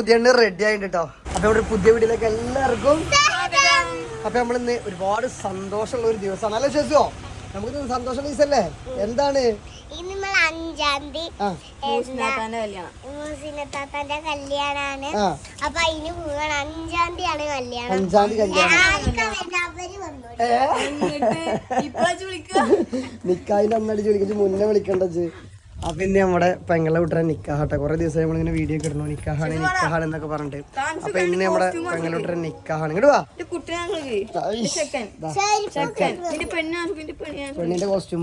പുതിയ റെഡി ആയിട്ട് കേട്ടോ അപ്പൊ ഇവിടെ ഒരു പുതിയ വീട്ടിലേക്ക് എല്ലാവർക്കും അപ്പൊ നമ്മൾ ഇന്ന് ഒരുപാട് സന്തോഷമുള്ള ഒരു ദിവസമാണ്. അല്ലേ ശേഷോ നമുക്ക് ഇന്ന് സന്തോഷമുള്ള ദിവസല്ലേ എന്താണ്? അഞ്ചാം തീയതി കല്യാണാണ്. അപ്പൊ അതിന് പോവാണ്. അഞ്ചാം തീയതിയാണ് കല്യാണം. അഞ്ചാം തീയതി കല്യാണം. നിക്കായിന്റെ അന്നടിച്ച് വിളിച്ചിട്ട് മുന്നേ വിളിക്കണ്ടത് അപ്പൊ ഇന്ന് നമ്മുടെ പെങ്ങളെ വിട്ട നിക്കാഹട്ടെ കുറെ ദിവസം നമ്മളിങ്ങനെ വീഡിയോ ഒക്കെ ഇടണു നിക്കാഹാണ് നിക്കാഹാണ് എന്നൊക്കെ പറഞ്ഞിട്ട്. അപ്പൊ ഇന്ന് നമ്മുടെ പെങ്ങളെ വിട്ട നിക്കാഹാണ്. പെണ്ണിന്റെ കോസ്റ്റ്യൂം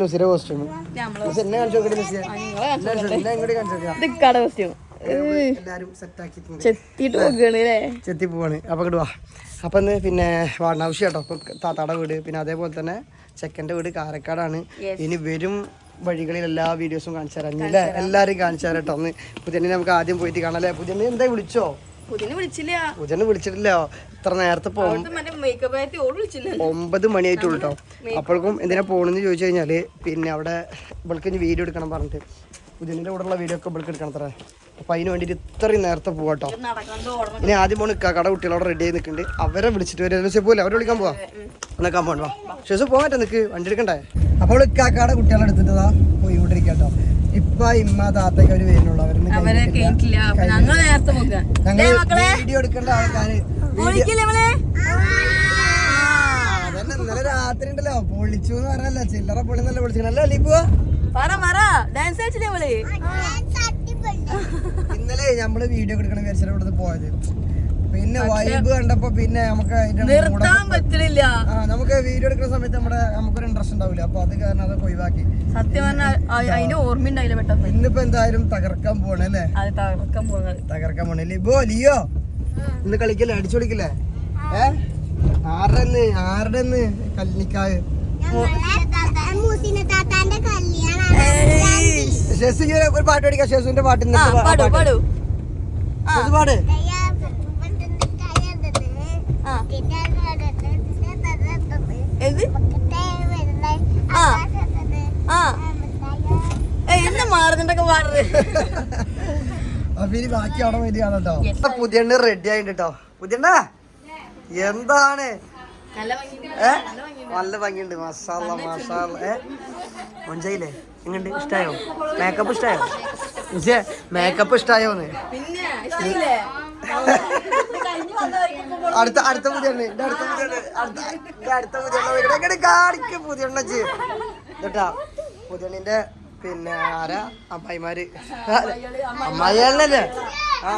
നുസിന്റെ കോസ്റ്റ്യൂം എന്നെ കാണിച്ചു നോക്കട്ടെ എല്ലാരും സെറ്റ് അല്ലേ? ചെത്തി പോവാണ്. അപ്പൊ ഇങ്ങോട്ട് വാ. അപ്പൊ ഇന്ന് പിന്നെ വാണാവശ്യം കേട്ടോ. താത്താടെ വീട് പിന്നെ അതേപോലെ തന്നെ ചെക്കന്റെ വീട് കാരക്കാടാണ്. ഇനി വരും വഴികളിൽ എല്ലാ വീഡിയോസും കാണിച്ചു തരാം. അല്ലേ? എല്ലാവരും കാണിച്ചു തരാം കേട്ടോ. ഒന്ന് പുതിയനെ നമുക്ക് ആദ്യം പോയിട്ട് കാണാം അല്ലേ? പുതിയനെ എന്താ വിളിച്ചോ? പുതിയനെ വിളിച്ചിട്ടില്ല. ഇത്ര നേരത്തെ പോകും ഒമ്പത് മണിയായിട്ടുള്ളൂ കേട്ടോ. അപ്പോഴേക്കും എന്തിനാ പോണെന്ന് ചോദിച്ചു കഴിഞ്ഞാൽ പിന്നെ അവിടെ ഇവൾക്ക് ഇനി വീഡിയോ എടുക്കണം പറഞ്ഞിട്ട്. പുതിയന്റെ കൂടെയുള്ള വീഡിയോ ഒക്കെ ഇവൾക്ക് എടുക്കണം അത്ര. അപ്പൊ അതിന് വേണ്ടിയിട്ട് ഇത്രയും നേരത്തെ പോവാട്ടോ ഇനി ആദ്യം പോണ് കട കുട്ടികളോട് റെഡി ആയി നിൽക്കുന്നുണ്ട് അവരെ വിളിച്ചിട്ട് വരും. പോലെ അവരെ വിളിക്കാൻ പോവാ? എന്നൊക്കെ കമ്പോണ്ട് ശേഷം പോകാൻ പറ്റാ നിക്ക് വണ്ടി എടുക്കണ്ടേ? അപ്പോൾ ഇക്കാക്കാടെ കുട്ടികളെ എടുത്തിട്ടതാ പോയിക്കൊണ്ടിരിക്കട്ടോ ഇപ്പൊ ഇമ്മ താത്തയ്ക്ക് അവർ വരുന്നുള്ളൂ അവർ വീഡിയോ എടുക്കേണ്ട ആൾക്കാര് അതന്നെ ഇന്നലെ രാത്രി ഉണ്ടല്ലോ. പൊളിച്ചു എന്ന് പറഞ്ഞല്ല. ചില്ലറ പൊളി നല്ല അല്ലേ ലിപ്പുവാ പറ പറ. ഡാൻസ് കളിച്ചില്ലേ ഇന്നലെ നമ്മൾ വീഡിയോ എടുക്കണം വിചാരിച്ചാൽ ഇവിടുന്ന് പോയത്. പിന്നെ വൈബ് കണ്ടപ്പോ പിന്നെ നമുക്ക് അതിന്റെ നിർത്താൻ പറ്റണില്ല. ആ നമുക്ക് വീഡിയോ എടുക്കുന്ന സമയത്ത് നമ്മുടെ നമുക്കൊരു ഇൻട്രസ്റ്റ് ഉണ്ടാവില്ല. അപ്പൊ അത് കാരണം അതൊക്കെ ഒഴിവാക്കി. സത്യം പറഞ്ഞാൽ അതിന് ഓർമ്മ ഉണ്ടായില്ല പെട്ടെന്ന്. ഇന്നിപ്പോ എന്തായാലും തകർക്കാൻ പോണേ അല്ലേ? തകർക്കാൻ പോകുന്നത് തകർക്കാൻ പോണേ ലിബോ ലിയോ? ഇന്ന് കളിക്കല്ലേ? അടിച്ചു കളിക്കല്ലേ ഏ? ആരുടെ ആരുടെ കല്ലിക്കാവ് ഷെസിന് ഒരു പാട്ട് പഠിക്കാം. ഷെസുവിന്റെ പാട്ട് പാടു ആ. ഏത് ആ. ആ. ഏയ് എന്നെ മാറുന്നുണ്ടൊക്കെ പാടുന്നത് അപ്പൊ ഇനി ബാക്കി അവിടെ വരികയാണ് കേട്ടോ പുതിയ റെഡി ആയിട്ട് പുതിയ എന്താണ്? നല്ല ഭംഗിയുണ്ട്. മസാല മസാല ഏ? മൊഞ്ചയില്ലേ? എങ്ങണ്ട് ഇഷ്ടായോ? മേക്കപ്പ് ഇഷ്ടായോ? മേക്കപ്പ് ഇഷ്ടായോന്ന്? അടുത്ത അടുത്ത പുതിയ അടുത്ത പുതിയ അടുത്ത പുതിയ കാണിക്ക് പുതിയ കേട്ടാ പുതിയണ്ണിന്റെ പിന്നെ ആരാ? അമ്മായിമാര്. അമ്മായികളല്ലേ ആ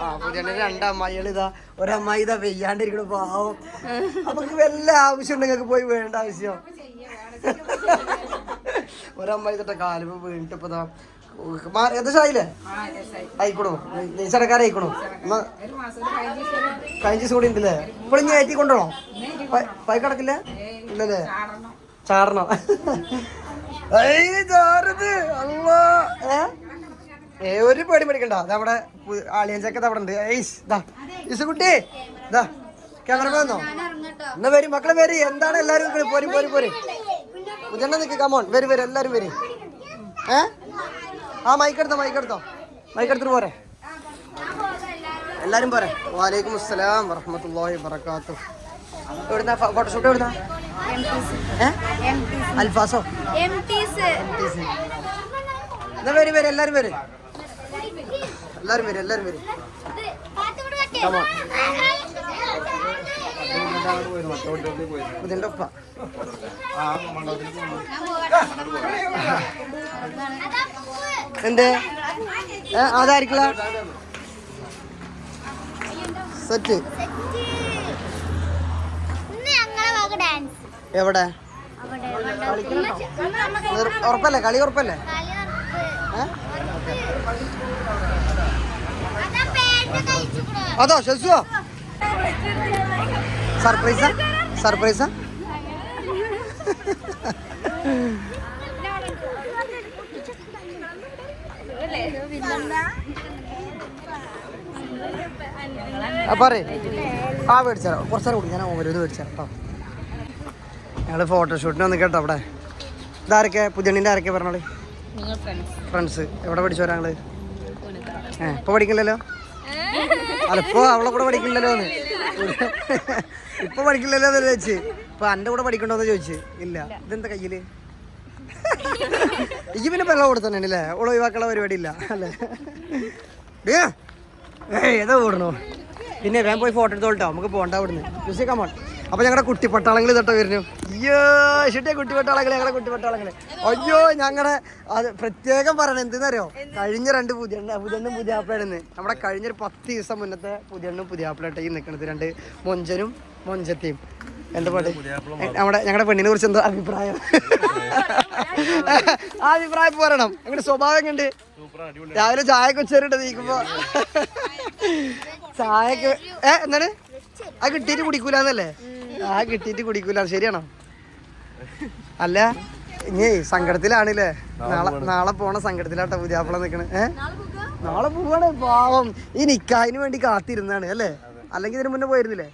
ആ പുതിയണ്ണിന്റെ രണ്ട് അമ്മായികൾ ഇതാ ഒരമ്മായി ഇതാ വെയ്യാണ്ടിരിക്കണ പാവം. നമുക്ക് വല്ല ആവശ്യം ഉണ്ടെങ്കിൽ പോയി വേണ്ട ആവശ്യം. ഒരമ്മായി തൊട്ട കാലുമ്പോ വീണിട്ടിപ്പോ ഇതാ ഏകദേശമായില്ലേ ആയിക്കോണോ. നെയ്ച്ചടക്കാരായിക്കണോ ആയിക്കോണോ കഴിഞ്ഞ ദിവസം കൂടി ഉണ്ടല്ലേ ഇപ്പോൾ ഇനി ഏറ്റി കൊണ്ടുപോകണോ പൈ കിടക്കില്ല? ഇല്ലല്ലേ? ചാടണം. ഏയ് ചാടരുത് അല്ലാ. ഏ? ഏ ഒരു പേടി പേടിക്കണ്ട. അതവിടെ ആളിയഞ്ചൊക്കെ അവിടെ ഉണ്ട് ഏയ്സ് ദാ ഇസുകുട്ടി ഇതാ ക്യാമറ വന്നോ? എന്നാ വരും മക്കളെ വരി. എന്താണ് എല്ലാരും ഇങ്ങട് പോരും പോരും പോരും. ഉദണ്ണ നിക്ക് കമോൺ വരും വരും എല്ലാരും വരും. ഏ? ആ മൈക്കെടുത്തോ മൈക്കെടുത്തോ മൈക്കെടുത്തിട്ട് പോരെ. എല്ലാരും പോരെ. വാലേക്കും അസ്സലാം വറഹമത്തല്ലാഹി വബറകാത്തു എവിടുന്ന? ഫോട്ടോഷൂട്ട് എവിടുന്ന? അൽഫാസോ? എന്നാ വരും വരും എല്ലാരും വരും. എല്ലാരും വരും എല്ലാരും വരും. Come on. ഇതിന്റെ ഒപ്പ എന്തേ? ഏ അതായിരിക്കില്ല സെറ്റ്. ഇന്ന് ഞങ്ങളെ വക ഡാൻസ് എവിടെ ഉറപ്പല്ലേ? കളി ഉറപ്പല്ലേ? കളി നടക്ക്. ഏ? അതാ ഷെസുവോ സർപ്രൈസാ സർപ്രൈസാ ആ? പറയേ. ആ മേടിച്ചാലോ കുറച്ചേരം കൂടി. ഞാൻ ഓരോന്ന് മേടിച്ചാ കേട്ടോ. ഞങ്ങൾ ഫോട്ടോഷൂട്ടിന് വന്ന് കേട്ടോ അവിടെ. ഇതാരൊക്കെ പുതിയണ്ണിന്റെ ആരൊക്കെ പറഞ്ഞോളി? ഫ്രണ്ട്സ് എവിടെ പഠിച്ചു വരാങ്ങൾ ഏ ഇപ്പൊ പഠിക്കില്ലല്ലോ? അല്ല ഇപ്പൊ അവളെ കൂടെ പഠിക്കില്ലല്ലോ എന്ന്. ഇപ്പൊ പഠിക്കില്ലല്ലോ എന്ന് ചോദിച്ചു ഇപ്പൊ എന്റെ കൂടെ പഠിക്കണ്ടോന്ന് ചോദിച്ചു. ഇല്ല. ഇതെന്താ കയ്യിൽ? ഈ പിന്നെ വെള്ളം കൊടുത്തന്നെ അല്ലേ ഓൾ ഒഴിവാക്കാനുള്ള പരിപാടി ഇല്ല. അല്ലേ? ഏതാ ഓടണോ പിന്നെ വേഗം പോയി ഫോട്ടോ എടുത്തോട്ടോ നമുക്ക് പോണ്ട അവിടുന്ന്. ലുസി കമോൺ അപ്പൊ ഞങ്ങളുടെ കുട്ടി പട്ടാളങ്ങൾ തൊട്ട് വരുന്നു. അയ്യോ ശരിയാ കുട്ടി പട്ടാളങ്ങൾ ഞങ്ങളുടെ കുട്ടി പട്ടാളങ്ങൾ അയ്യോ ഞങ്ങളുടെ അത് പ്രത്യേകം പറയണം എന്തെന്നറിയോ? കഴിഞ്ഞ രണ്ട് പുതിയ പുതിയണ്ണും പുതിയാപ്പിളാണെന്ന് നമ്മുടെ കഴിഞ്ഞൊരു പത്ത് ദിവസം മുന്നത്തെ പുതിയണ്ണും പുതിയാപ്പിളായിട്ട് ഈ നിൽക്കുന്നത് രണ്ട് മൊഞ്ചനും മൊഞ്ചത്തെയും. എന്താ പാട്ട് നമ്മുടെ ഞങ്ങളുടെ പെണ്ണിനെ കുറിച്ച് എന്താ അഭിപ്രായം? ആ അഭിപ്രായം പറയണം ഞങ്ങളുടെ സ്വഭാവം കണ്ട് രാവിലെ ചായ കൊച്ചേറിട്ട് നീക്കുമ്പോ ചായക്ക് ഏ എന്താണ്? ആ കിട്ടിയിട്ട് കുടിക്കൂലെന്നല്ലേ? ആ കിട്ടിയിട്ട് കുടിക്കൂല ശരിയാണോ? അല്ല ഇനി സങ്കടത്തിലാണല്ലേ? നാളെ നാളെ പോണ. സങ്കടത്തിലാട്ടോ പുതിയാപ്പിള നിക്കണേ. ഏ? നാളെ പോവാണ് പാവം. ഈ നിക്കാഹിന് വേണ്ടി കാത്തിരുന്നാണ് അല്ലേ? അല്ലെങ്കിൽ ഇതിനു മുന്നേ പോയിരുന്നില്ലേ?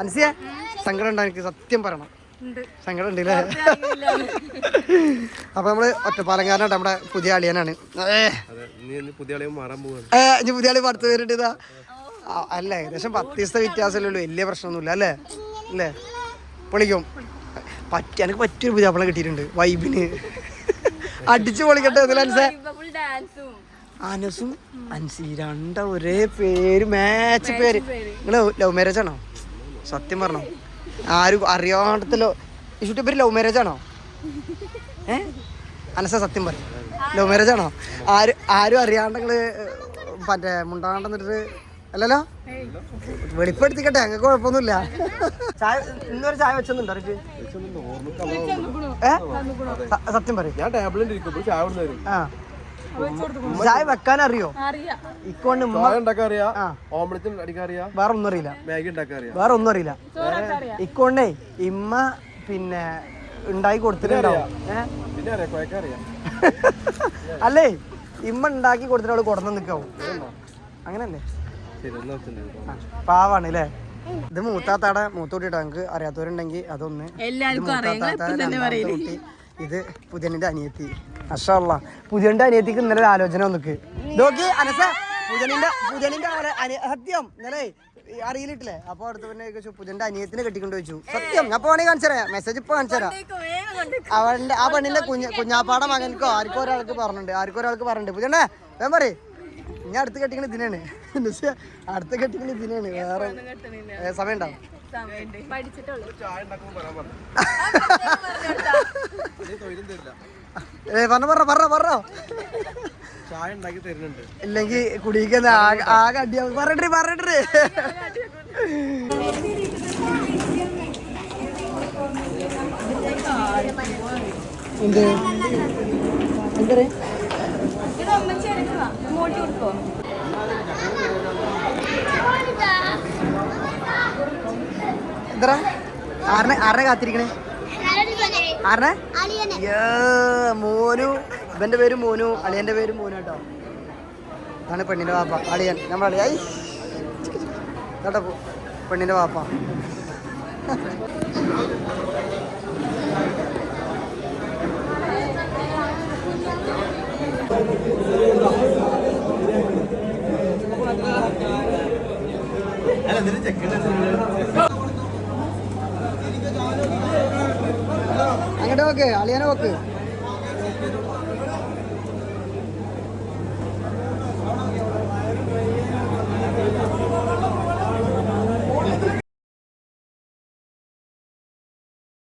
അനസിയ സങ്കടം ഉണ്ടോ? എനിക്ക് സത്യം പറയണം. സങ്കടം ഉണ്ടല്ലേ? അപ്പൊ നമ്മൾ ഒറ്റപ്പാലങ്കാരനാട്ടോ നമ്മുടെ പുതിയ അളിയനാണ്. പുതിയ പുതിയ ആൾ പടുത്ത് പേരുണ്ട് ഇതാ. അല്ല ഏകദേശം പത്ത് ദിവസത്തെ വ്യത്യാസമല്ലേ ഉള്ളൂ വലിയ പ്രശ്നമൊന്നുമില്ല അല്ലേ? അല്ലേ പൊളിക്കും. പറ്റി എനിക്ക് പറ്റിയൊരു പുതിയ അപ്പളം കിട്ടിയിട്ടുണ്ട്. വൈബിന്. അടിച്ചു പൊളിക്കട്ടെ അനസേ അനസും അൻസി രണ്ട ഒരേ പേര് മാച്ച് പേര്. നിങ്ങൾ ലവ് മാരേജ് ആണോ? സത്യം പറഞ്ഞോ. ആരും അറിയാണ്ടത്തെ ലോ ഇഷുട്ടി പേര് ലവ് മാരേജ് ആണോ? ഏ? അനസ സത്യം പറയും. ലവ് മാരേജ് ആണോ? ആരും ആരും അറിയാണ്ട് നിങ്ങൾ മറ്റേ മുണ്ടാണ്ടെന്നിട്ട് അല്ലല്ലോ? വെളിപ്പെടുത്തിക്കട്ടെ ഞങ്ങൾക്ക് കുഴപ്പമൊന്നുമില്ല. ചായ ഇന്നൊരു ചായ വെച്ചൊന്നുണ്ടോ ഏ? സത്യം പറയും. ഞാൻ ടേബിളിൽ ചായ ആ. ചായ വെക്കാൻ അറിയോ. അറിയാം ഇക്കോണ്ട് വേറെ ഒന്നും അറിയില്ല വേറെ ഒന്നും അറിയില്ല ഇക്കോണ്ടേ ഇമ്മ പിന്നെ ഉണ്ടാക്കി കൊടുത്തിട്ടുണ്ടാവും. ഏ? പിന്നെ അറിയാം കുഴക്കാൻ അറിയാം. അല്ലേ? ഇമ്മ ഉണ്ടാക്കി കൊടുത്തിട്ട് അവൾ കൊടുന്ന് നിക്കാവും. അങ്ങനല്ലേ പാവാണ് അല്ലേ ഇത് മൂത്താത്താടെ മൂത്തൂട്ടിട്ടോ? നമുക്ക് അറിയാത്തവരുണ്ടെങ്കിൽ അതൊന്ന് ഇത് പുതിയന്റെ അനിയത്തി. അഷല്ല പുതിയന്റെ അനിയത്തിക്ക് ഇന്നലെ ആലോചന വന്നിക്ക്. നോക്കി അനസ പുതിയനിന്റെ പുതിയനിന്റെ സത്യം. ഇന്നലെ അറിയിലിട്ടില്ലേ? അപ്പൊ അടുത്ത് പിന്നെ ചോദിച്ചു പുതിയന്റെ അനിയത്തിനെ കെട്ടിക്കൊണ്ട് വെച്ചു സത്യം ഞാൻ പോണേ കാണിച്ചുതരാം മെസ്സേജ് ഇപ്പൊ കാണിച്ചുതരാം അവന്റെ ആ പെണ്ണിന്റെ കുഞ്ഞ കുഞ്ഞാപ്പാടെ മകൻക്കോ ആർക്കോ ഒരാൾക്ക് പറഞ്ഞിട്ടുണ്ട്. ആർക്കോ ഒരാൾക്ക് പറഞ്ഞിട്ടുണ്ട്. പുതിയണ്ടേ വേം പറയേ. ഞാൻ അടുത്ത കെട്ടിക്കണ ഇതിനാണ്. അടുത്ത കെട്ടിക്കണ ഇതിനാണ്. വേറെ സമയം ഉണ്ടാവും പറഞ്ഞു ഏ പറഞ്ഞ പറഞ്ഞ പറഞ്ഞ പറഞ്ഞോ. ചായ ഉണ്ടാക്കി തരുന്നുണ്ട്. ഇല്ലെങ്കിൽ കുടിക്കുന്ന ആകെ അടിയാവും. പറഞ്ഞിട്ട് പറഞ്ഞിട്ട് എന്ത്? എന്താ? മോട്ടി കൊടുക്കോ എന്താ ആറിനെ ആറിനെ കാത്തിരിക്കണേ. ആറിനെ? മോനു. ഇവന്റെ പേര് മോനു. അളിയന്റെ പേര് മോനു കേട്ടോ. അതാണ് പെണ്ണിന്റെ വാപ്പ. അളിയൻ. നമ്മൾ അളിയായി കേട്ടോ പെണ്ണിന്റെ വാപ്പ. അങ്ങോട്ട് നോക്ക് അളിയനെ നോക്ക്.